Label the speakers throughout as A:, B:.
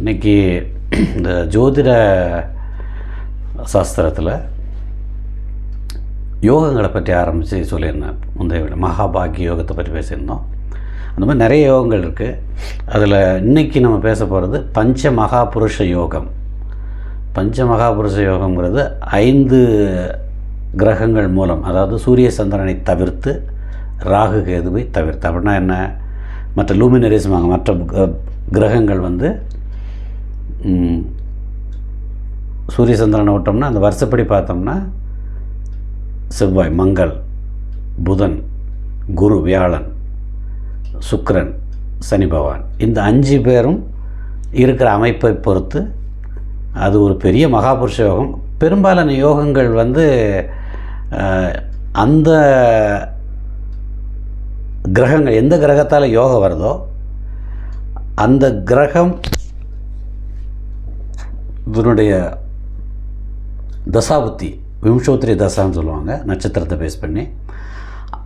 A: இன்னைக்கு இந்த ஜோதிட சாஸ்திரத்தில் யோகங்களை பற்றி ஆரம்பித்து சொல்லியிருந்தேன். முந்தைய விட மகாபாகிய யோகத்தை பற்றி பேசியிருந்தோம். அந்த மாதிரி நிறைய யோகங்கள் இருக்குது அதில் இன்றைக்கி நம்ம பேச போகிறது பஞ்ச மகாபுருஷ யோகம். பஞ்ச மகாபுருஷ யோகங்கிறது ஐந்து கிரகங்கள் மூலம் அதாவது சூரிய சந்திரனை தவிர்த்து ராகு கேதுவை தவிர்த்து. அப்படின்னா என்ன? மற்ற லூமினரிஸ் மற்ற கிரகங்கள் வந்து சூரிய சந்திரனை விட்டோம்னா அந்த வருஷப்படி பார்த்தோம்னா செவ்வாய் மங்கள் புதன் குரு வியாழன் சுக்கரன் சனி பகவான். இந்த அஞ்சு பேரும் இருக்கிற அமைப்பை பொறுத்து அது ஒரு பெரிய மகாபுருஷ யோகம். பெரும்பாலான யோகங்கள் வந்து அந்த கிரகங்கள் எந்த கிரகத்தால் யோகம் வருதோ அந்த கிரகம் இதனுடைய தசாபுத்தி விம்சோத்திரி தசான்னு சொல்லுவாங்க நட்சத்திரத்தை பேஸ் பண்ணி.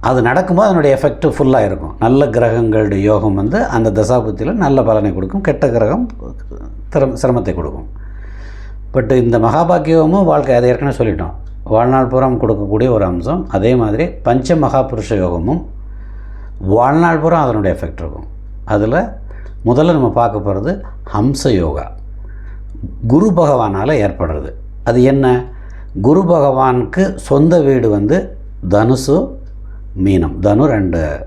A: அது நடக்கும்போது அதனுடைய எஃபெக்ட் ஃபுல்லாக இருக்கும். நல்ல கிரகங்களுடைய யோகம் வந்து அந்த தசாபுத்தியில் நல்ல பலனை கொடுக்கும் கெட்ட கிரகம் திறம் சிரமத்தை கொடுக்கும். பட் இந்த மகாபாக்கியமும் வாழ்க்கை அதை ஏற்கனவே சொல்லிட்டோம். வாழ்நாள் புறம் கொடுக்கக்கூடிய ஒரு அம்சம் அதே மாதிரி பஞ்ச மகாபுருஷ யோகமும் வாழ்நாள் புறம் அதனுடைய எஃபெக்ட் இருக்கும். அதில் முதல்ல நம்ம பார்க்க போகிறது ஹம்ச யோகா. குரு பகவானால் ஏற்படுறது. அது என்ன? குரு பகவானுக்கு சொந்த வீடு வந்து தனுசு மீனம். தனு ரெண்டு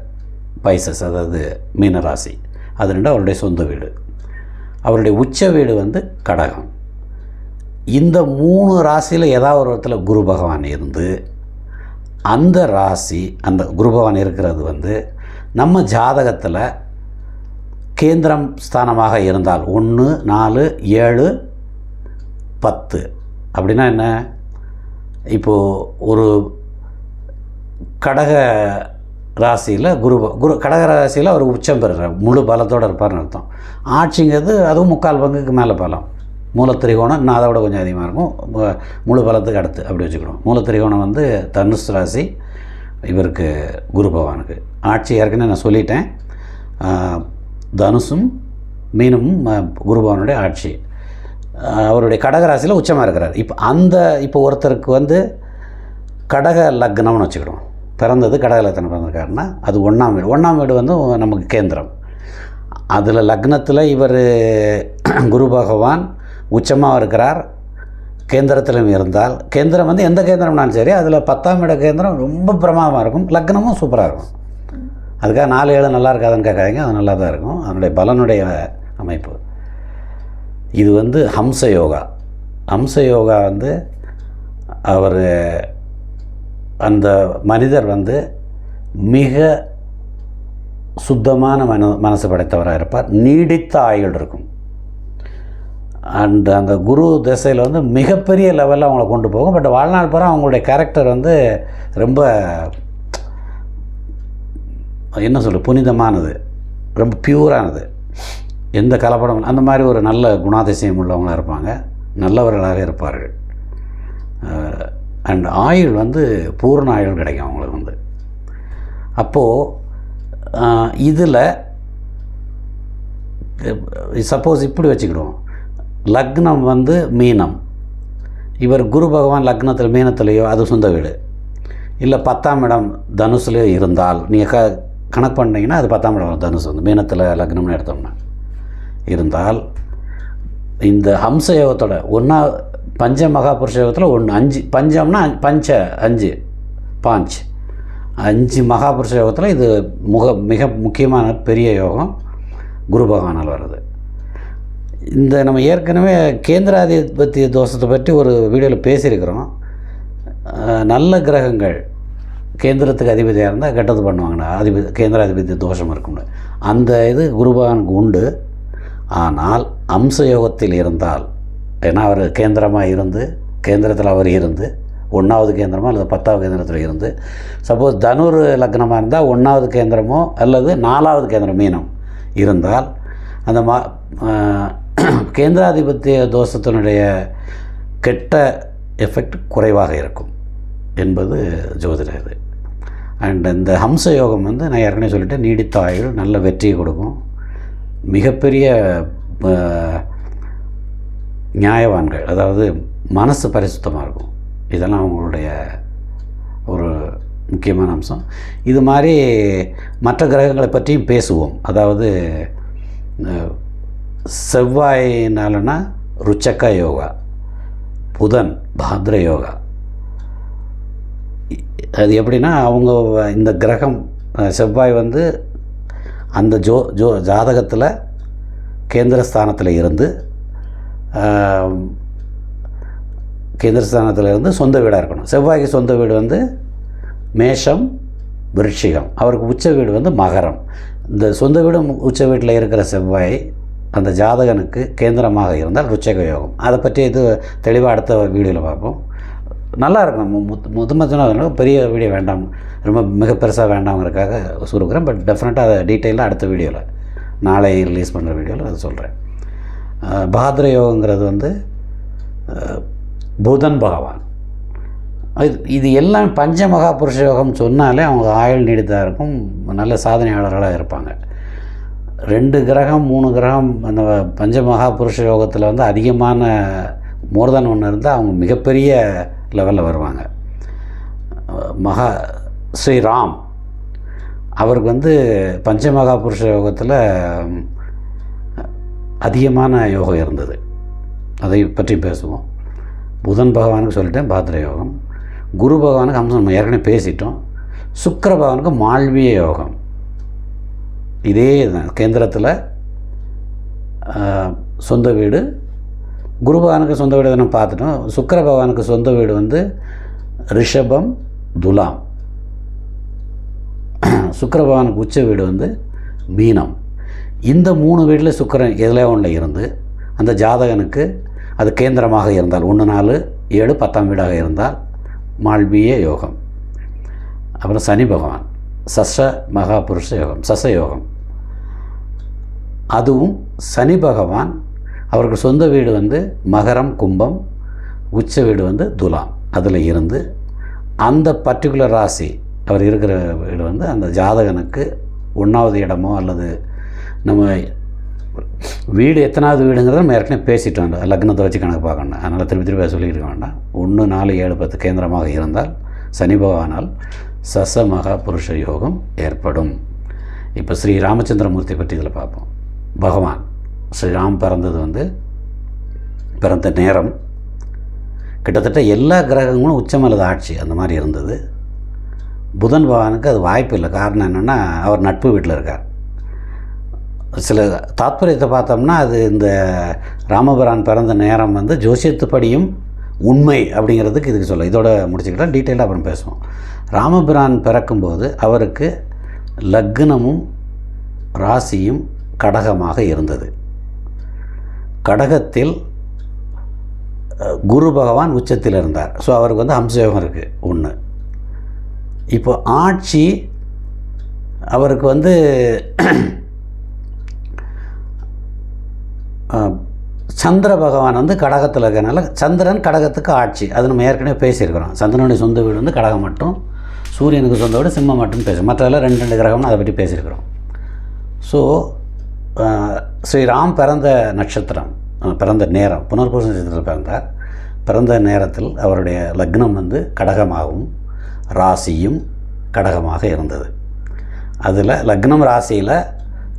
A: பைசஸ் அதாவது மீன ராசி அது ரெண்டு அவருடைய சொந்த வீடு. அவருடைய உச்ச வீடு வந்து கடகம். இந்த மூணு ராசியில் ஏதாவது ஒரு இடத்துல குரு பகவான் இருந்து அந்த ராசி அந்த குரு பகவான் இருக்கிறது வந்து நம்ம ஜாதகத்தில் கேந்திரம் ஸ்தானமாக இருந்தால் ஒன்று நாலு ஏழு பத்து. அப்படின்னா என்ன? இப்போது ஒரு கடக ராசியில் குரு குரு கடக ராசியில் அவர் உச்சம் பெறுறார். முழு பலத்தோடு இருப்பார்னு அர்த்தம். ஆட்சிங்கிறது அதுவும் முக்கால் பங்குக்கு மேலே பலம். மூலத்திரிகோணம் இன்னும் அதை விட கொஞ்சம் அதிகமாக இருக்கும். முழு பலத்துக்கு அடுத்து அப்படி வச்சுக்கணும். மூலத்திரிகோணம் வந்து தனுஷ் ராசி இவருக்கு குரு பகவானுக்கு. ஆட்சி ஏற்கனவே நான் சொல்லிட்டேன். தனுசும் மீனமும் குருபவனுடைய ஆட்சி. அவருடைய கடகராசியில் உச்சமாக இருக்கிறார். இப்போ அந்த இப்போ ஒருத்தருக்கு வந்து கடக லக்னம்னு வச்சுக்கிடுவோம் பிறந்தது கடக லக்னம் பிறந்திருக்காருன்னா அது ஒன்றாம் வீடு. ஒன்றாம் வீடு வந்து நமக்கு கேந்திரம். அதில் லக்னத்தில் இவர் குரு பகவான் உச்சமாக இருக்கிறார். கேந்திரத்திலும் இருந்தால் கேந்திரம் வந்து எந்த கேந்திரம்னாலும் சரி அதில் பத்தாம் இட கேந்திரம் ரொம்ப பிரமாதமாக இருக்கும். லக்னமும் சூப்பராக இருக்கும். அதுக்காக நாலு ஏழு நல்லா இருக்காதுன்னு கேட்காதீங்க. அது நல்லா தான் இருக்கும். அதனுடைய பலனுடைய அமைப்பு. இது வந்து ஹம்ச யோகா. ஹம்ச யோகா வந்து அவர் அந்த மனிதர் வந்து மிக சுத்தமான மன மனசு படைத்தவராக இருப்பார். நீடித்த ஆயுள் இருக்கும். அண்ட் அந்த குரு திசையில் வந்து மிகப்பெரிய லெவலில் அவங்கள கொண்டு போகும். பட் வாழ்நாள் பூரா அவங்களுடைய கேரக்டர் வந்து ரொம்ப என்ன சொல்ல புனிதமானது. ரொம்ப பியூரானது எந்த கலப்படம் அந்த மாதிரி ஒரு நல்ல குணாதிசயம் உள்ளவங்களாக இருப்பாங்க. நல்லவர்களாக இருப்பார்கள். அண்ட் ஆயுள் வந்து பூர்ண ஆயுள் கிடைக்கும் அவங்களுக்கு வந்து. அப்போது இதில் சப்போஸ் இப்படி வச்சுக்கிடுவோம். லக்னம் வந்து மீனம். இவர் குரு பகவான் லக்னத்தில் மீனத்துலேயோ அது சொந்த வீடு. இல்லை பத்தாம் இடம் தனுசுலேயோ இருந்தால் நீங்கள் க கணக்கு பண்ணிங்கன்னா அது பத்தாம் இடம் தனுசு வந்து. மீனத்தில் லக்னம்னு எடுத்தோம்னா. இருந்தால் இந்த ஹம்ச யோகத்தோட ஒன்றா பஞ்ச மகாபுருஷ யோகத்தில் ஒன்று அஞ்சு பஞ்சம்னா பஞ்ச அஞ்சு பாஞ்ச். அஞ்சு மகாபுருஷ யோகத்தில் இது முக மிக முக்கியமான பெரிய யோகம் குரு பகவானால் வருது இந்த நம்ம ஏற்கனவே கேந்திராதிபத்திய தோஷத்தை பற்றி ஒரு வீடியோவில் பேசியிருக்கிறோம். நல்ல கிரகங்கள் கேந்திரத்துக்கு அதிபதியாக இருந்தால் கெட்டது பண்ணுவாங்கண்ணா அதிபதி கேந்திராதிபத்திய தோஷம் இருக்கும்னு. அந்த இது குருபகானுக்கு உண்டு. ஆனால் அம்ச யோகத்தில் இருந்தால் ஏன்னா அவர் கேந்திரமாக இருந்து கேந்திரத்தில் அவர் இருந்து ஒன்றாவது கேந்திரமோ அல்லது பத்தாவது கேந்திரத்தில் இருந்து சப்போஸ் தனுர் லக்னமாக இருந்தால் ஒன்றாவது கேந்திரமோ அல்லது நாலாவது கேந்திரம் மீனம் இருந்தால் அந்த மா கேந்திராதிபத்திய தோஷத்தினுடைய கெட்ட எஃபெக்ட் குறைவாக இருக்கும் என்பது ஜோதிட இது. அண்ட் இந்த ஹம்ச யோகம் வந்து நான் ஏற்கனவே சொல்லிட்டேன் நீடித்த ஆயுள் நல்ல வெற்றியை கொடுக்கும். மிகப்பெரிய நியாயவான்கள் அதாவது மனசு பரிசுத்தமாக இருக்கும். இதெல்லாம் அவங்களுடைய ஒரு முக்கியமான அம்சம். இது மாதிரி மற்ற கிரகங்களை பற்றியும் பேசுவோம். அதாவது அஹ், செவ்வாயினாலனா ருச்சக்க யோகா புதன் பாத்ர யோகா அது எப்படின்னா அவங்க இந்த கிரகம் செவ்வாய் வந்து அந்த ஜோ ஜோ ஜாதகத்தில் கேந்திரஸ்தானத்தில் இருந்து கேந்திரஸ்தானத்தில் இருந்து சொந்த வீடாக இருக்கணும். செவ்வாய்க்கு சொந்த வீடு வந்து மேஷம் விருட்சிகம் அவருக்கு உச்ச வீடு வந்து மகரம். இந்த சொந்த வீடும் உச்ச வீட்டில் இருக்கிற செவ்வாய் அந்த ஜாதகனுக்கு கேந்திரமாக இருந்தால் ருச்சக யோகம். அதை பற்றி இது தெளிவாக அடுத்த வீடியோவில் பார்ப்போம். நல்லா இருக்கும் மு- முத்து பெரிய வீடியோ வேண்டாம். ரொம்ப மிக பெருசாக வேண்டாங்கிறதுக்காக சுருக்கிறேன் பட் டெஃபினட்டாக அதை டீட்டெயிலாக அடுத்த வீடியோவில் நாளை ரிலீஸ் பண்ணுற வீடியோவில் அதை சொல்கிறேன் பாத்ர யோகங்கிறது வந்து புதன் பகவான். இது இது எல்லாம் பஞ்ச மகாபுருஷ யோகம் சொன்னாலே அவங்க ஆயுள் நீடித்தாக இருக்கும். நல்ல சாதனையாளர்களாக இருப்பாங்க. ரெண்டு கிரகம் மூணு கிரகம் அந்த பஞ்ச மகாபுருஷ யோகத்தில் வந்து அதிகமான மோர்தன் ஒன்று இருந்தால் அவங்க மிகப்பெரிய லெவலில் வருவாங்க. மகா ஸ்ரீராம் அவருக்கு வந்து பஞ்சமகாபுருஷ யோகத்தில் அதிகமான யோகம் இருந்தது. அதை பற்றி பேசுவோம். புதன் பகவானுக்கு சொல்லிட்டேன் பாத்திர யோகம். குரு பகவானுக்கு அம்சம் நம்ம ஏற்கனவே பேசிட்டோம். சுக்கர பகவானுக்கு மால்விய யோகம். இதே தான் கேந்திரத்தில் சொந்த வீடு குரு பகவானுக்கு சொந்த வீடு நம்ம பார்த்துட்டோம். சுக்கர பகவானுக்கு சொந்த வீடு வந்து ரிஷபம் துலாம். சுக்கர பகவானுக்கு உச்ச வீடு வந்து மீனம். இந்த மூணு வீட்டில் சுக்கிரன் எதில் ஒன்றில் இருந்து அந்த ஜாதகனுக்கு அது கேந்திரமாக இருந்தால் ஒன்று நாலு ஏழு பத்தாம் வீடாக இருந்தால் மால்விய யோகம். அப்புறம் சனி பகவான். சச மகாபுருஷ யோகம் சச யோகம். அதுவும் சனி பகவான் அவருக்கு சொந்த வீடு வந்து மகரம் கும்பம் உச்ச வீடு வந்து துலாம். அதில் இருந்து அந்த பர்டிகுலர் ராசி அவர் இருக்கிற வீடு வந்து அந்த ஜாதகனுக்கு ஒன்றாவது இடமோ அல்லது நம்ம வீடு எத்தனாவது வீடுங்கிறத நம்ம ஏற்கனவே பேசிட்டோம் அந்த லக்னத்தை வச்சு கணக்கு பார்க்கணும். அதனால் திருப்பி திருப்பி சொல்லியிருக்க வேண்டாம். ஒன்று நாலு ஏழு பத்து கேந்திரமாக இருந்தால் சனி பகவானால் சச மகா புருஷ யோகம் ஏற்படும். இப்போ ஸ்ரீ ராமச்சந்திரமூர்த்தி பற்றி இதில் பார்ப்போம். பகவான். ஸ்ரீராம் பிறந்தது வந்து பிறந்த நேரம். கிட்டத்தட்ட எல்லா கிரகங்களும் உச்சம் ஆட்சி அந்த மாதிரி இருந்தது. புதன் பகவானுக்கு அது வாய்ப்பு இல்லை. காரணம் என்னென்னா அவர் நட்பு வீட்டில் இருக்கார். சில தாத்பரியத்தை பார்த்தோம்னா அது இந்த ராமபுரான் பிறந்த நேரம் வந்து ஜோசியத்துப்படியும் உண்மை அப்படிங்கிறதுக்கு இதுக்கு சொல்ல இதோட முடிச்சுக்கிட்டால் டீட்டெயிலாக அப்புறம் பேசுவோம். ராமபிரான் பிறக்கும்போது அவருக்கு லக்னமும் ராசியும் கடகமாக இருந்தது. கடகத்தில் குரு பகவான் உச்சத்தில் இருந்தார். ஸோ அவருக்கு வந்து ஹம்சயோகம் இருக்குது ஒன்று இப்போ ஆட்சி அவருக்கு வந்து சந்திர பகவான் வந்து கடகத்தில் இருக்கிறனால சந்திரன் கடகத்துக்கு ஆட்சி. அது நம்ம ஏற்கனவே பேசியிருக்கிறோம். சந்திரனுடைய சொந்த வீடு வந்து கடகம் மட்டும் சூரியனுக்கு சொந்த வீடு சிம்மம் மட்டும் பேசும் மற்றதெல்லாம் ரெண்டு ரெண்டு கிரகம்னு அதை பற்றி பேசியிருக்கிறோம். ஸோ ஸ்ரீராம் பிறந்த நட்சத்திரம் பிறந்த நேரம் புனர்பூச நட்சத்திரத்தில் பிறந்தார். பிறந்த நேரத்தில் அவருடைய லக்னம் வந்து கடகமாகவும் ராசியும் கடகமாக இருந்தது. அதில் லக்னம் ராசியில்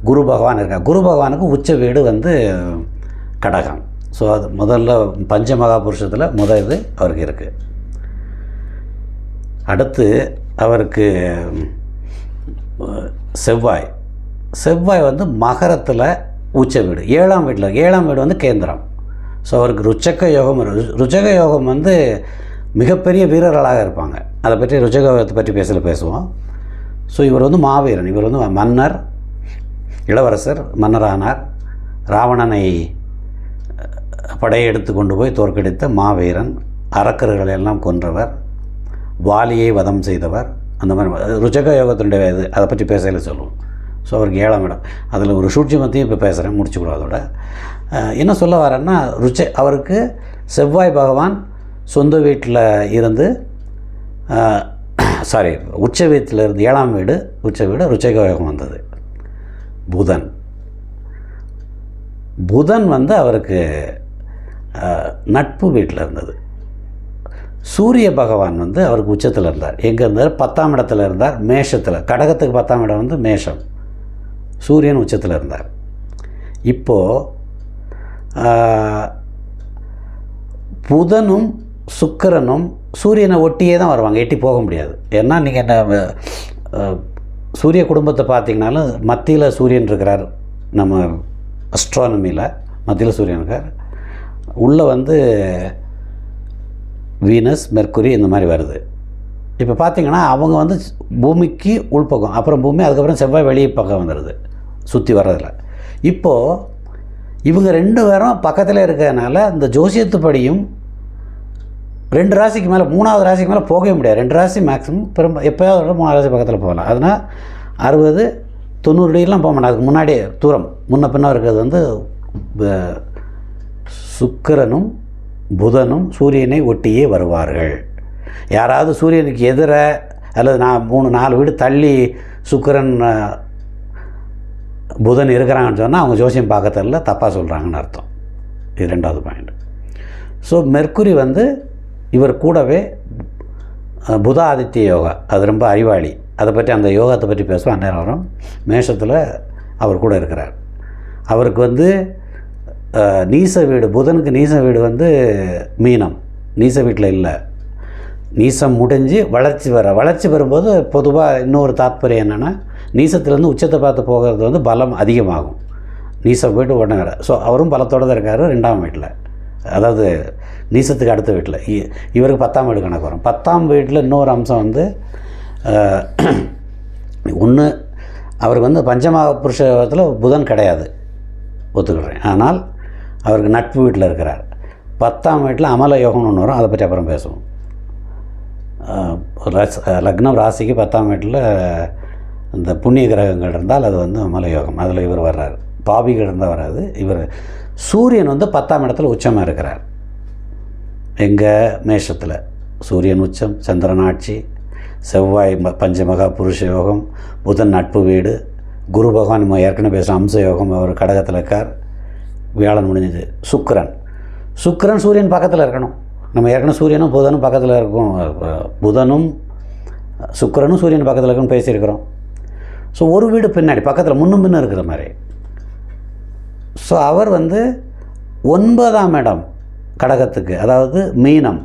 A: குரு பகவான் இருக்கார். குரு பகவானுக்கு உச்ச வீடு வந்து கடகம். ஸோ அது முதல்ல பஞ்ச மகாபுருஷத்தில் முதல் இது அவருக்கு இருக்குது அடுத்து அவருக்கு செவ்வாய். செவ்வாய் வந்து மகரத்தில் உச்ச வீடு ஏழாம் வீட்டில் ஏழாம் வீடு வந்து கேந்திரம். ஸோ அவருக்கு ருச்சக யோகம் ருச்சக யோகம் வந்து மிகப்பெரிய வீரர்களாக இருப்பாங்க. அதை பற்றி ருச்சக யோகத்தை பற்றி பேசல பேசுவோம். ஸோ இவர் வந்து மாவீரன். இவர் வந்து மன்னர் இளவரசர் மன்னரானார். ராவணனை அஹ், படையெடுத்து கொண்டு போய் தோற்கடித்த மாவீரன் அரக்கர்களை எல்லாம் கொன்றவர் வாலியை வதம் செய்தவர். அந்த மாதிரி ருச்சக யோகத்தினுடைய இது அதை பற்றி பேசல சொல்லுவோம். ஸோ அவருக்கு ஏழாம் இடம். அதில் ஒரு சூட்சிமத்தையும் இப்போ பேசுகிறேன் முடிச்சுக்கூடாது அதோட. என்ன சொல்ல வரேன்னா ருச்சை அவருக்கு செவ்வாய் பகவான் சொந்த வீட்டில் இருந்து சாரி உச்ச வீட்டில் இருந்து ஏழாம் வீடு உச்ச வீடு ருச்சைகயோகம் வந்தது. புதன். புதன் வந்து அவருக்கு நட்பு வீட்டில் இருந்தது. சூரிய பகவான் வந்து அவருக்கு உச்சத்தில் இருந்தார். எங்கே இருந்தார்? பத்தாம் இடத்துல இருந்தார் மேஷத்தில். கடகத்துக்கு பத்தாம் இடம் வந்து மேஷம். சூரியன் உச்சத்தில் இருந்தார். இப்போது புதனும் சுக்கிரனும் சூரியனை ஒட்டியே தான் வருவாங்க எட்டி போக முடியாது. ஏன்னா நீங்கள் என்ன சூரிய குடும்பத்தை பார்த்தீங்கனாலும் மத்தியில் சூரியன் இருக்கிறார் நம்ம அஸ்ட்ரானமியில் மத்தியில் சூரியன் இருக்கார். உள்ளே வந்து வீனஸ் மெர்க்குரி இந்த மாதிரி வருது. இப்போ பார்த்தீங்கன்னா அவங்க வந்து பூமிக்கு உள்பக்கம் அப்புறம் பூமி அதுக்கப்புறம் செவ்வாய் வெளியே பக்கம் வந்துடுது சுற்றி வர்றதில். இப்போது இவங்க ரெண்டு பேரும் பக்கத்தில் இருக்கிறதுனால இந்த ஜோசியத்துப்படியும் ரெண்டு ராசிக்கு மேலே மூணாவது ராசிக்கு மேலே போகவே முடியாது. ரெண்டு ராசி மேக்ஸிமம் பெரும் எப்போயாவது மூணாவது ராசி பக்கத்தில் போகலாம். அதனால் அறுபது தொண்ணூறு டிகிரிலாம் போக மாட்டாங்க. அதுக்கு முன்னாடியே தூரம். முன்ன பின்ன இருக்கிறது வந்து சுக்கரனும் சுக்கிரனும் புதனும் சூரியனை ஒட்டியே வருவார்கள். யாராவது சூரியனுக்கு எதிர அல்லது நான் மூணு நாலு வீடு தள்ளி சுக்கிரன் புதன் இருக்கிறாங்கன்னு சொன்னால் அவங்க ஜோசியம் பார்க்கறதில்ல தப்பாக சொல்கிறாங்கன்னு அர்த்தம். இது ரெண்டாவது பாயிண்ட் ஸோ மெர்க்குரி வந்து இவர் கூடவே புத ஆதித்ய யோகா அது ரொம்ப அறிவாளி. அதை பற்றி அந்த யோகாத்தை பற்றி பேசுவோம். அந்நேரம் வரும். மேஷத்தில் அவர் கூட இருக்கிறார். அவருக்கு வந்து நீச வீடு புதனுக்கு நீச வீடு வந்து மீனம். நீச வீட்டில் இல்லை. நீசம் முடிஞ்சு வளர்ச்சி வர வளர்ச்சி வரும்போது பொதுவாக இன்னொரு தாற்பயம் என்னென்னா நீசத்துலேருந்து உச்சத்தை பார்த்து போகிறது வந்து பலம் அதிகமாகும். நீசம் போய்ட்டு உடனே ஸோ அவரும் பலத்தோடு தான் இருக்கார் ரெண்டாம் வீட்டில். அதாவது நீசத்துக்கு அடுத்த வீட்டில். இ- இவருக்கு பத்தாம் வீடு கணக்கு வரும். பத்தாம் வீட்டில் இன்னொரு அம்சம் வந்து ஒன்று அவருக்கு வந்து பஞ்சமாக புருஷத்தில் புதன் கிடையாது. ஒத்துக்கிறேன். ஆனால் அவருக்கு நட்பு வீட்டில் இருக்கிறார். பத்தாம் வீட்டில் அமல யோகம்னு ஒன்று வரும். அதை பற்றி அப்புறம் பேசுவோம். லக்னம் ராசிக்கு பத்தாம் வீட்டில் இந்த புண்ணிய கிரகங்கள் இருந்தால் அது வந்து மலையோகம். அதில் இவர் வர்றார். பாவிகள் இருந்தால் வராது. இவர் சூரியன் வந்து பத்தாம் இடத்துல உச்சமாக இருக்கிறார். எங்கள் மேஷத்தில். சூரியன் உச்சம் சந்திரன் ஆட்சி செவ்வாய் ம- பஞ்சமகா புருஷ யோகம் புதன் நட்பு வீடு குரு பகவான் நம்ம ஏற்கனவே பேசுகிற அம்ச யோகம் அவர் கடகத்தில் இருக்கார். வியாழன் முடிஞ்சது. சுக்கரன். சுக்கரன் சூரியன் பக்கத்தில் இருக்கணும். நம்ம ஏற்கனவே சூரியனும் புதனும் பக்கத்தில் இருக்கும். புதனும் சுக்கரனும் சூரியன் பக்கத்தில் இருக்குன்னு பேசியிருக்கிறோம். ஸோ ஒரு வீடு பின்னாடி பக்கத்தில் முன்னும் பின்னும் இருக்கிற மாதிரி. ஸோ அவர் வந்து ஒன்பதாம் இடம் கடகத்துக்கு அதாவது மீனம்.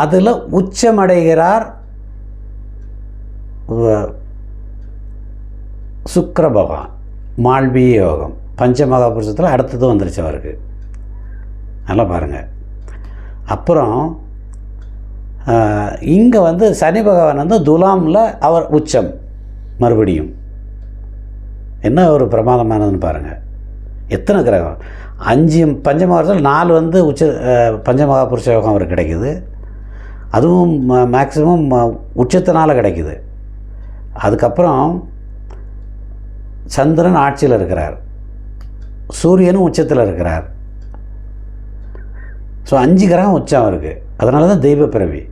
A: அதில் உச்சமடைகிறார் சுக்கர பகவான் மால்விய யோகம். பஞ்சமகாபுருஷத்தில் அடுத்தது வந்துருச்சு அவருக்கு. நல்லா பாருங்கள் அப்புறம் இங்கே வந்து சனி பகவான் வந்து துலாமில் அவர் உச்சம். மறுபடியும். என்ன ஒரு பிரமாதமானதுன்னு பாருங்கள் எத்தனை கிரகம்? அஞ்சு பஞ்சமகாபுரத்தில் நாலு வந்து உச்ச பஞ்சமகாபுருஷ யோகம் அவருக்கு கிடைக்குது. அதுவும் மேக்சிமம் உச்சத்தினால் கிடைக்குது. அதுக்கப்புறம் சந்திரன் ஆட்சியில் இருக்கிறார். சூரியனும் உச்சத்தில் இருக்கிறார். ஸோ அஞ்சு கிரகம் உச்சம் அவருக்கு. அதனால தான் தெய்வ பிறவி.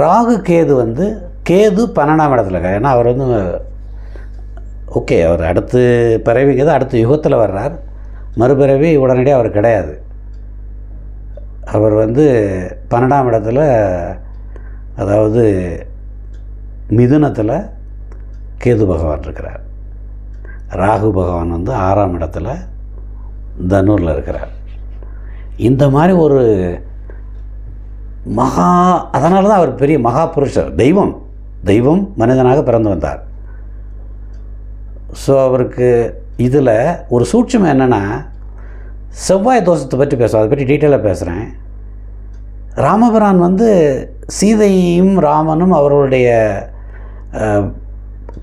A: ராகு கேது வந்து கேது பன்னெண்டாம் இடத்துல இருக்கார். ஏன்னா அவர் வந்து ஓகே அவர் அடுத்து பிறவிக்கு தான் அடுத்த யுகத்தில் வர்றார். மறுபிறவி உடனடியாக அவர் கிடையாது. அவர் வந்து பன்னெண்டாம் இடத்துல அதாவது மிதுனத்தில் கேது பகவான் இருக்கிறார். ராகு பகவான் வந்து ஆறாம் இடத்துல தனூரில் இருக்கிறார். இந்த மாதிரி ஒரு மகா அதனால தான் அவர் பெரிய மகா புருஷர் தெய்வம். தெய்வம் மனிதனாக பிறந்து வந்தார். ஸோ அவருக்கு இதில் ஒரு சூட்சம் என்னென்னா செவ்வாய் தோஷத்தை பற்றி பேசுவோம். அதை பற்றி டீட்டெயிலாக பேசுகிறேன் ராமபிரான் வந்து சீதையும் ராமனும் அவர்களுடைய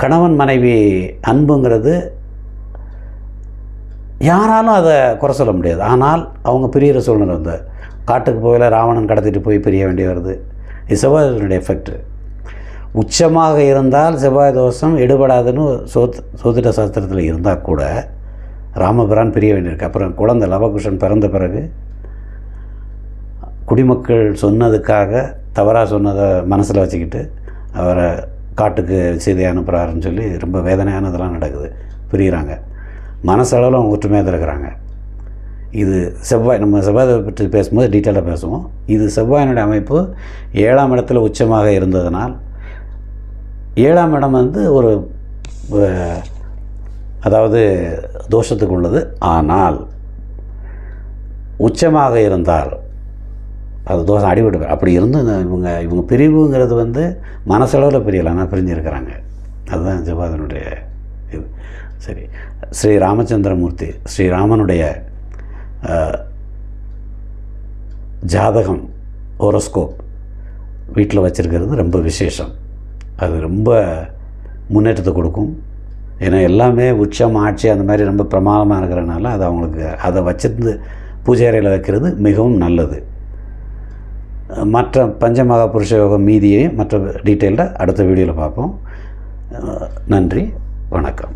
A: கணவன் மனைவி அன்புங்கிறது யாராலும் அதை குறை சொல்ல முடியாது. ஆனால் அவங்க பிரியிற சூழ்நிலை வந்து காட்டுக்கு போகல ராவணன் கடத்திட்டு போய் பிரிய வேண்டி வருது. இது செவ்வாயினுடைய எஃபெக்ட் உச்சமாக இருந்தால் செவ்வாய் தோஷம் எடுபடாதுன்னு சோத் சோதிட சாஸ்திரத்தில் இருந்தால் கூட ராமபிரான் பிரிய வேண்டியிருக்கு. அப்புறம் குழந்தை லவகுஷன் பிறந்த பிறகு குடிமக்கள் சொன்னதுக்காக தவறாக சொன்னதை மனசில் வச்சுக்கிட்டு அவரை காட்டுக்கு செய்தி அனுப்புகிறாருன்னு சொல்லி ரொம்ப வேதனையானதெல்லாம் நடக்குது. பிரிகிறாங்க மனசளவில் அவங்க ஒற்றுமையாக தான் இருக்கிறாங்க. இது செவ்வாய் நம்ம செவ்வாய் பற்றி பேசும்போது டீட்டெயிலாக பேசுவோம். இது செவ்வாயினுடைய அமைப்பு ஏழாம் இடத்துல உச்சமாக இருந்ததனால் ஏழாம் இடம் வந்து ஒரு அதாவது தோஷத்துக்கு உள்ளது ஆனால் உச்சமாக இருந்தால் அது தோஷம் அடிபட்டு அப்படி இருந்து இவங்க இவங்க பிரிவுங்கிறது வந்து மனசளவில் பிரியலை. ஆனால் பிரிஞ்சிருக்கிறாங்க. அதுதான் ஜபாதனுடைய இது. சரி. ஸ்ரீ ராமச்சந்திரமூர்த்தி ஸ்ரீராமனுடைய ஜாதகம் ஹோரோஸ்கோப் வீட்டில் வச்சுருக்கிறது ரொம்ப விசேஷம். அது ரொம்ப முன்னேற்றத்தை கொடுக்கும். ஏன்னா எல்லாமே உச்சம் ஆட்சி அந்த மாதிரி ரொம்ப பிரமாதமாக இருக்கிறனால அது அவங்களுக்கு அதை வச்சிருந்து பூஜை அறையில் வைக்கிறது மிகவும் நல்லது. மற்ற பஞ்சமகா புருஷ யோகம் மீதியையும் மற்ற டீட்டெயில்டாக அடுத்த வீடியோவில் பார்ப்போம். நன்றி வணக்கம்.